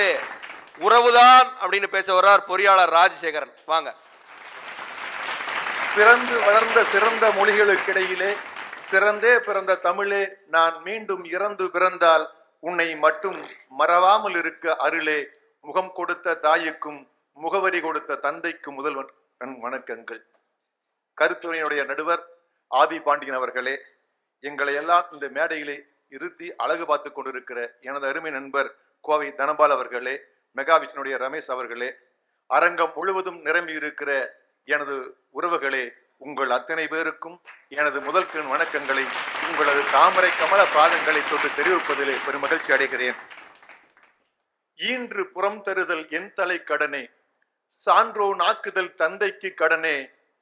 அடுத்து உறவுதான் அப்படின்னு பேச வர்றார் பொறியாளர் ராஜசேகரன். வாங்க. பிறந்து வளர்ந்த சிறந்த மொழிகளுக்கிடையிலே சிறந்தே பிறந்த தமிழே நான் மீண்டும் இறந்து பிறந்தால் உன்னை மட்டும் மறவாமல் இருக்க அருளே முகம் கொடுத்த தாய்க்கும் முகவரி கொடுத்த தந்தைக்கும் முதல்வன். வணக்கங்கள். கருத்துறையினுடைய நடுவர் ஆதி பாண்டியன் அவர்களே எங்களை எல்லாம் இந்த மேடையிலே இருத்தி அழகு பார்த்து கொண்டிருக்கிற எனது அருமை நண்பர் கோவை தனபால் அவர்களே மெகாவிஷ்ணுடைய ரமேஷ் அவர்களே அரங்கம் முழுவதும் நிரம்பி இருக்கிற எனது உறவுகளே உங்கள் அத்தனை பேருக்கும் எனது முதல் கண் வணக்கங்களை உங்களது தாமரை கமல பாதங்களை தொட்டு தெரிவிப்பதிலே பெருமகிழ்ச்சி அடைகிறேன். ஈன்று புறம் தருதல் என் தலை கடனே சான்றோ நாக்குதல் தந்தைக்கு கடனே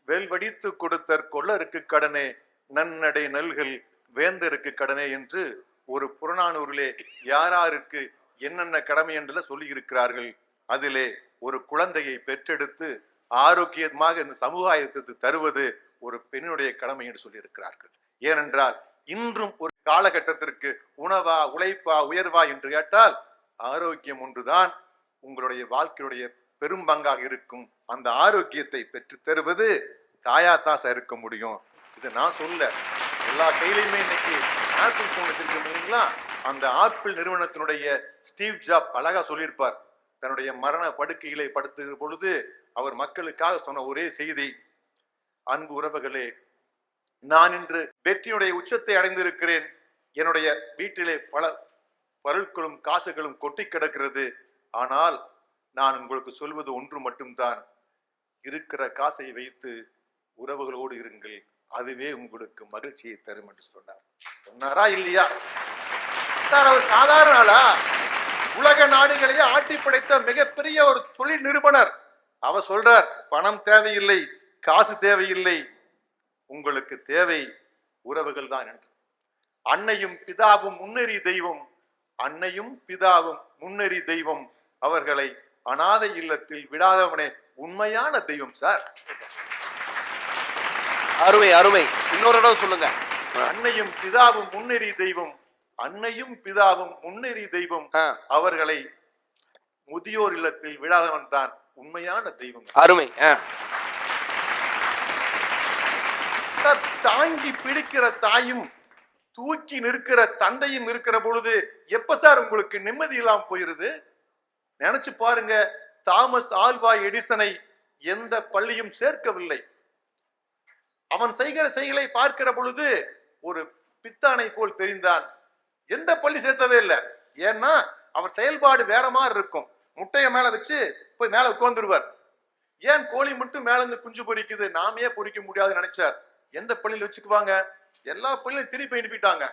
வேல்வடித்து கொடுத்தற் கொள்ளருக்கு கடனே நன்னடை நல்கள் வேந்தருக்கு கடனே என்று ஒரு புறநானூரிலே யாராருக்கு என்னென்ன கடமை என்று சொல்லியிருக்கிறார்கள் அதிலே ஒரு குழந்தையை பெற்றெடுத்து ஆரோக்கியமாக இந்த சமுதாயத்துக்கு தருவது ஒரு பெண்ணுடைய கடமை என்று சொல்லியிருக்கிறார்கள். ஏனென்றால் இன்றும் ஒரு காலகட்டத்திற்கு உணவா உழைப்பா உயர்வா என்று கேட்டால் ஆரோக்கியம் ஒன்றுதான் உங்களுடைய வாழ்க்கையுடைய பெரும் பங்காக இருக்கும். அந்த ஆரோக்கியத்தை பெற்று தருவது தாயாத்தான் சார் இருக்க முடியும். இது நான் சொல்ல எல்லா கையிலையுமே இன்னைக்கு ஆப்பிள் போன் வச்சிருக்கோம் அந்த ஆப்பிள் நிறுவனத்தினுடைய ஸ்டீவ் ஜாப் அழகா சொல்லியிருப்பார். தன்னுடைய மரண படுக்கையிலே படுத்துகிற பொழுது அவர் மக்களுக்காக சொன்ன ஒரே செய்தி அன்பு உறவுகளே நான் இன்று வெற்றியுடைய உச்சத்தை அடைந்திருக்கிறேன். என்னுடைய வீட்டிலே பல பொருட்களும் காசுகளும் கொட்டி கிடக்கிறது. ஆனால் நான் உங்களுக்கு சொல்வது ஒன்று மட்டும்தான். இருக்கிற காசை வைத்து உறவுகளோடு இருங்கள். அதுவே உங்களுக்கு மகிழ்ச்சியை தரும் என்று சொன்னார். சொன்னாரா இல்லையா? சார் அவர் சாதாரண ஆளா? உலக நாடுகளையே ஆட்டி படைத்த மிகப்பெரிய ஒரு தொழில் நிறுவனர். அவர் சொல்றார் பணம் தேவையில்லை காசு தேவையில்லை. உங்களுக்கு தேவை உறவுகள் தான் என்று அன்னையும் பிதாவும் முன்னேறி தெய்வம் அன்னையும் பிதாவும் முன்னேறி தெய்வம். அவர்களை அனாதை இல்லத்தில் விடாதவனே உண்மையான தெய்வம் சார். அருமை அருமை. இன்னொரு தடவை சொல்லுங்க. அன்னையும் பிதாவும் முன்னேறி தெய்வம் அன்னையும் பிதாவும் முன்னேறி தெய்வம். அவர்களை முதியோர் இல்லத்தில் விடாதவன் தான் உண்மையான தெய்வம். அருமை. தாங்கி பிடிக்கிற தாயும் தூக்கி நிற்கிற தந்தையும் இருக்கிற பொழுது எப்ப சார் உங்களுக்கு நிம்மதி இல்லாம போயிருது? நினைச்சு பாருங்க தாமஸ் ஆல்வா எடிசனை எந்த பள்ளியும் சேர்க்கவில்லை. அவன் செய்கிற செயலை பார்க்கிற பொழுது ஒரு பித்தானை போல் தெரிந்தான். எந்த பள்ளி சேர்த்தவே இல்லை. ஏன்னா அவர் செயல்பாடு வேற மாதிரி இருக்கும். முட்டையை மேல வச்சு போய் மேல உட்காந்துருவார் ஏன் கோழி மட்டும் மேல இருந்து குஞ்சு பொரிக்குது நாமையே பொரிக்க முடியாதுன்னு நினைச்சார். எந்த பள்ளியில் வச்சுக்குவாங்க? எல்லா பள்ளியும் திருப்பி அனுப்பிட்டாங்க.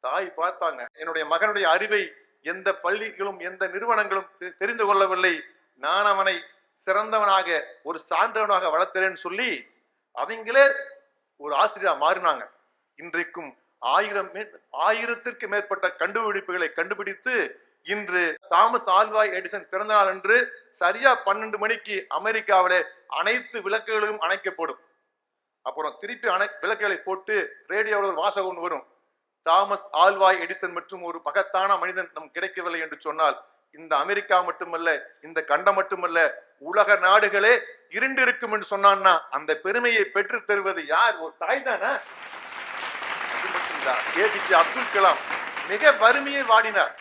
தாய் பார்த்தாங்க. என்னுடைய மகனுடைய அறிவை எந்த பள்ளிகளும் எந்த நிறுவனங்களும் தெ- தெரிந்து கொள்ளவில்லை. நான் அவனை சிறந்தவனாக ஒரு சான்றவனாக வளர்த்துறேன்னு சொல்லி அவங்களே ஒரு ஆசிரியரா மாறினாங்க. இன்றைக்கும் ஆயிரம் ஆயிரத்திற்கு மேற்பட்ட கண்டுபிடிப்புகளை கண்டுபிடித்து இன்று தாமஸ் ஆல்வாய் எடிசன் பிறந்த நாள் அன்று சரியா பன்னெண்டு மணிக்கு அமெரிக்காவிலே அனைத்து விளக்குகளும் அணைக்கப்படும். அப்புறம் திருப்பி அணை விளக்குகளை போட்டு ரேடியோவில் ஒரு வாசகம் ஒன்று வரும். தாமஸ் ஆல்வாய் எடிசன் மற்றும் ஒரு மகத்தான மனிதன் நம் கிடைக்கவில்லை என்று சொன்னால் இந்த அமெரிக்கா மட்டுமல்ல இந்த கண்டம் மட்டுமல்ல உலக நாடுகளே இருண்டு இருக்கும் என்று சொன்னான்னா அந்த பெருமையை பெற்று தருவது யார்? ஒரு தாய் தானே? அது ஏபிஜே அப்துல் கலாம் மிக வறுமையை வாடினார்.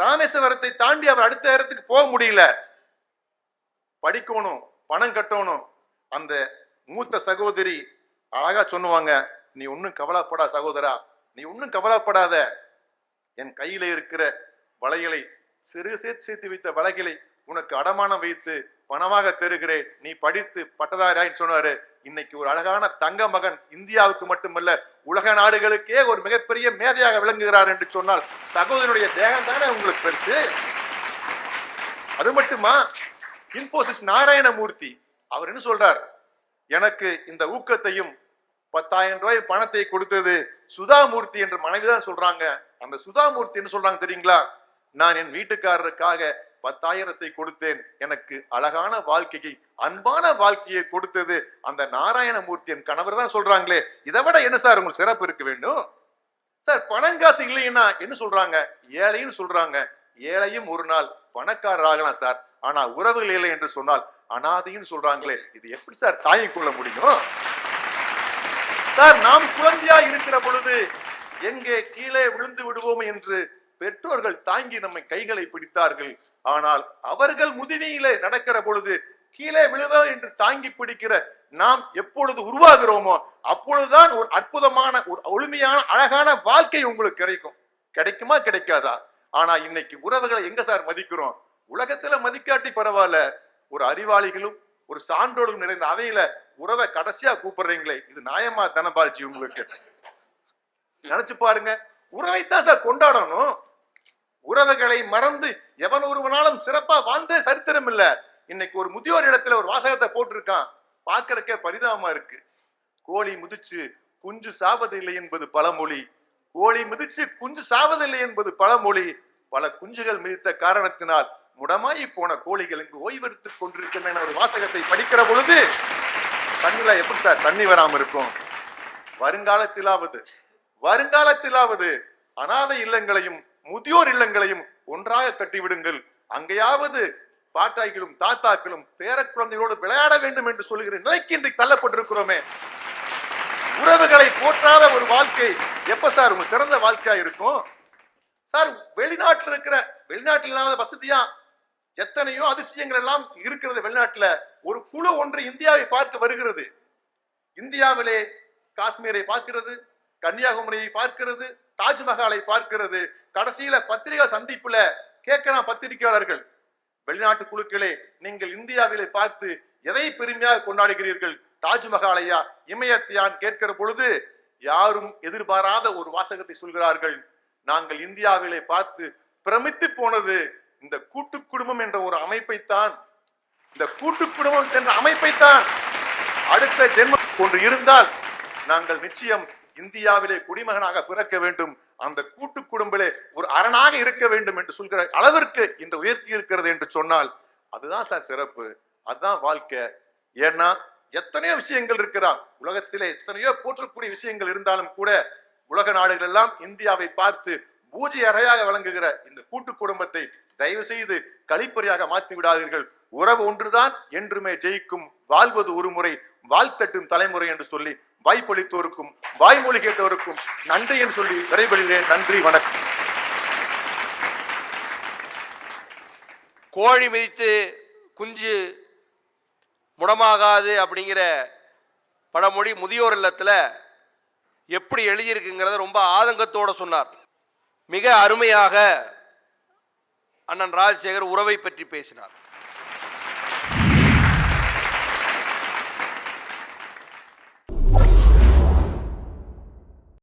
ராமேஸ்வரத்தை தாண்டி அவர் அடுத்த இடத்துக்கு போக முடியல. படிக்கணும் பணம் கட்டணும். அந்த மூத்த சகோதரி அழகா சொல்லுவாங்க நீ ஒன்னும் கவலைப்படா சகோதரா நீ ஒன்னும் கவலைப்படாத. என் கையில இருக்கிற வளையலை சிறு சேர்த்து சேர்த்து வைத்த வலைகளை உனக்கு அடமானம் வைத்து பணமாக தருகிறேன். நீ படித்து பட்டதாரியாயின்னு சொன்னாரு இன்னைக்கு ஒரு அழகான தங்க மகன் இந்தியாவுக்கு மட்டுமல்ல உலக நாடுகளுக்கே ஒரு மிகப்பெரிய மேதையாக விளங்குகிறார் என்று சொன்னால் சகோதரனுடைய தேகம் தானே உங்களுக்கு பெருசு? அது மட்டுமா? இன்போசிஸ் நாராயணமூர்த்தி அவர் என்ன சொல்றார்? எனக்கு இந்த ஊக்கத்தையும் பத்தாயிரம் ரூபாய் பணத்தை கொடுத்தது சுதாமூர்த்தி என்று மனைவிதான் சொல்றாங்க. அந்த சுதாமூர்த்தி என்ன சொல்றாங்க தெரியுங்களா? நான் என் வீட்டுக்காரருக்காக பத்தாயிரத்தை கொடுத்தேன். எனக்கு அழகான வாழ்க்கையை அன்பான வாழ்க்கையை கொடுத்தது அந்த நாராயணமூர்த்தி என் கணவர் தான் சொல்றாங்களே. இதை விட என்ன சார் உங்களுக்கு சிறப்பு இருக்க வேண்டும்? சார் பணங்காசு இல்லைன்னா என்ன சொல்றாங்க? ஏழைன்னு சொல்றாங்க. ஏழையும் ஒரு நாள் பணக்காரர் ஆகலாம் சார். ஆனா உறவுகள் இல்லை என்று சொன்னால் அனாதையும் சொல்றாங்களே. இது எப்படி சார் தாயை கொள்ள முடியும்? சார் நாம் குழந்தையா இருக்கிற பொழுது எங்கே கீழே விழுந்து விடுவோம் என்று பெற்றோர்கள் தாங்கி நம்மை கைகளை பிடித்தார்கள். ஆனால் அவர்கள் முதுமையிலே நடக்கிற பொழுது கீழே விழுவ என்று தாங்கி பிடிக்கிற நாம் எப்பொழுது உருவாகிறோமோ அப்பொழுதுதான் ஒரு அற்புதமான ஒரு ஒளிமையான அழகான வாழ்க்கை உங்களுக்கு கிடைக்கும். கிடைக்குமா? கிடைக்காதா? ஆனா இன்னைக்கு உறவுகளை எங்க சார் மதிக்கிறோம்? உலகத்துல மதிக்காட்டி பரவாயில்ல. ஒரு அறிவாளிகளும் ஒரு சான்றோடும் நிறைந்த அவையில உறவை கடைசியா கூப்பிடுறீங்களே இது நியாயமா தனபால்ஜி உங்களுக்கு? நினைச்சு பாருங்க. உறவைத்தான் சார் கொண்டாடணும். உறவுகளை மறந்து எவன் ஒருவனாலும் சிறப்பா வாழ்ந்தே சரித்திரம் இல்ல. இன்னைக்கு ஒரு முதியோர் இடத்துல ஒரு வாசகத்தை போட்டிருக்கான். பார்க்கறக்கே பரிதாபமா இருக்கு. கோழி முதிச்சு குஞ்சு சாவதில்லை என்பது பழமொழி. கோழி மிதிச்சு குஞ்சு சாவதில்லை என்பது பழமொழி. பல குஞ்சுகள் மிதித்த காரணத்தினால் முடமாயி போன கோழிகள் இங்கு ஓய்வெடுத்துக் கொண்டிருக்கின்றன ஒரு வாசகத்தை படிக்கிற பொழுது கண்ணுல எப்படி சார் தண்ணி வராம இருக்கும்? வருங்காலத்திலாவது வருங்காலத்திலாவது அனாதை இல்லங்களையும் முதியோர் இல்லங்களையும் ஒன்றாக கட்டிவிடுங்கள். அங்கேயாவது பாட்டாய்களும் தாத்தாக்களும் பேர குழந்தைகளோடு விளையாட வேண்டும் என்று சொல்லுகிற நிலைக்கு இன்றைக்கு தள்ளப்பட்டிருக்கிறோமே. உறவுகளை போற்றாத ஒரு வாழ்க்கை எப்ப சார் உங்க சிறந்த வாழ்க்கையா இருக்கும்? சார் வெளிநாட்டில் இருக்கிற வெளிநாட்டில் இல்லாத வசதியா எத்தனையோ அதிசயங்கள் எல்லாம் இருக்கிறது வெளிநாட்டுல. ஒரு குழு ஒன்று இந்தியாவை பார்க்க வருகிறது. இந்தியாவிலே காஷ்மீரை பார்க்கிறது கன்னியாகுமரியை பார்க்கிறது தாஜ்மஹாலை பார்க்கிறது. கடைசியில பத்திரிகை சந்திப்புல கேட்கலாம் பத்திரிகையாளர்கள் வெளிநாட்டு குழுக்களே நீங்கள் இந்தியாவிலே பார்த்து எதை பெருமையாக கொண்டாடுகிறீர்கள்? தாஜ்மஹாலையா இமயத்தியான் கேட்கிற பொழுது யாரும் எதிர்பாராத ஒரு வாசகத்தை சொல்கிறார்கள். நாங்கள் இந்தியாவிலே பார்த்து பிரமித்து போனது இந்த கூட்டு குடும்பம் என்ற ஒரு அமைப்பைத்தான். இந்த கூட்டு குடும்பம் என்ற அமைப்பைத்தான். அடுத்த ஜென்மம் ஒன்று இருந்தால் நாங்கள் நிச்சயம் இந்தியாவிலே குடிமகனாக பிறக்க வேண்டும். அந்த கூட்டு குடும்பலே ஒரு அரணாக இருக்க வேண்டும் என்று சொல்கிற அளவிற்கு இந்த உயர்த்தி இருக்கிறது என்று சொன்னால் அதுதான் சார் சிறப்பு. அதுதான் வாழ்க்கை. ஏன்னா எத்தனையோ விஷயங்கள் இருக்கிறான். உலகத்திலே எத்தனையோ போற்றக்கூடிய விஷயங்கள் இருந்தாலும் கூட உலக நாடுகள் எல்லாம் இந்தியாவை பார்த்து பூஜை அறையாக வழங்குகிற இந்த கூட்டு குடும்பத்தை தயவு செய்து கழிப்பறையாக மாற்றி விடாதீர்கள். உறவு ஒன்றுதான் என்றுமே ஜெயிக்கும் வாழ்வது ஒரு முறை வாழ்த்தட்டும் தலைமுறை என்று சொல்லி வாய்ப்பளித்தோருக்கும் வாய்மொழி கேட்டோருக்கும் நன்றி என்று சொல்லி விரைவழிகிறேன் நன்றி வணக்கம். கோழி மிதித்து குஞ்சு முடமாகாது அப்படிங்கிற பழமொழி முதியோர் இல்லத்தில் எப்படி எழுதியிருக்குங்கிறத ரொம்ப ஆதங்கத்தோட சொன்னார். மிக அருமையாக அண்ணன் ராஜசேகர் உறவை பற்றி பேசினார்.